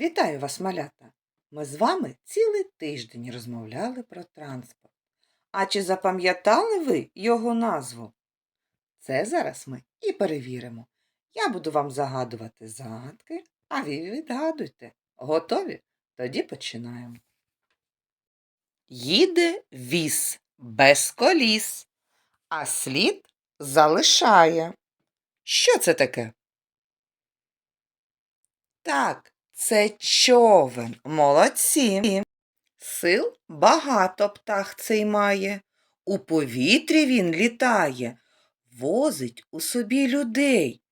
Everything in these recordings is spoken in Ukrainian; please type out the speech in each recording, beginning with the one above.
Вітаю вас, малята! Ми з вами цілий тиждень розмовляли про транспорт. А чи запам'ятали ви його назву? Це зараз ми і перевіримо. Я буду вам загадувати загадки, а ви відгадуйте. Готові? Тоді починаємо. Їде віз без коліс, а слід залишає. Що це таке? Так, це човен. Молодці. Сил багато птах цей має. У повітрі він літає, возить у собі людей,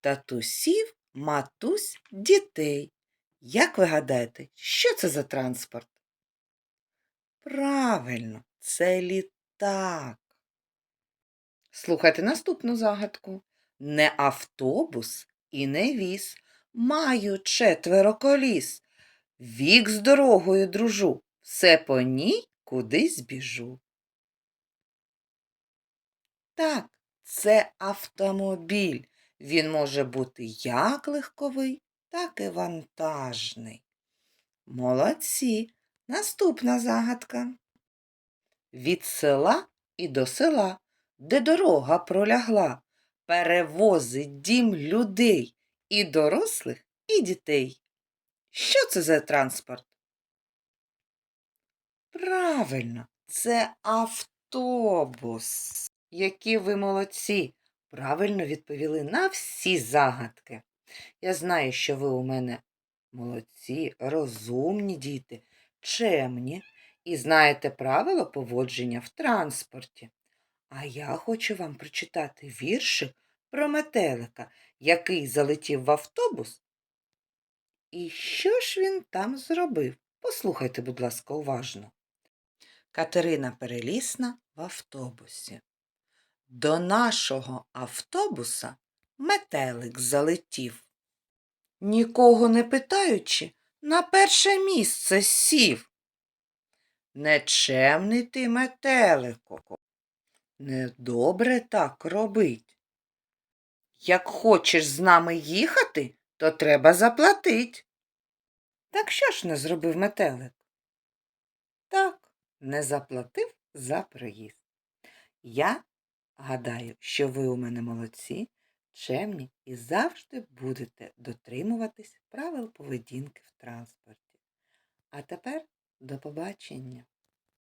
татусів, матусь, дітей. Як ви гадаєте, що це за транспорт? Правильно, це літак. Слухайте наступну загадку. Не автобус і не віз. Маю четверо коліс. Вік з дорогою дружу. Все по ній кудись біжу. Так, це автомобіль. Він може бути як легковий, так і вантажний. Молодці. Наступна загадка. Від села і до села, де дорога пролягла, перевозить дім людей і дорослих, і дітей. Що це за транспорт? Правильно, це автобус. Які ви молодці! Правильно відповіли на всі загадки. Я знаю, що ви у мене молодці, розумні діти, чемні і знаєте правила поводження в транспорті. А я хочу вам прочитати віршик про метелика, який залетів в автобус. І що ж він там зробив? Послухайте, будь ласка, уважно. Катерина Перелісна в автобусі. До нашого автобуса метелик залетів. Нікого не питаючи, на перше місце сів. Нечемний ти, метелику, недобре так робить. Як хочеш з нами їхати, то треба заплатить. Так що ж не зробив метелик? Так, не заплатив за проїзд. Я гадаю, що ви у мене молодці, чемні і завжди будете дотримуватись правил поведінки в транспорті. А тепер до побачення!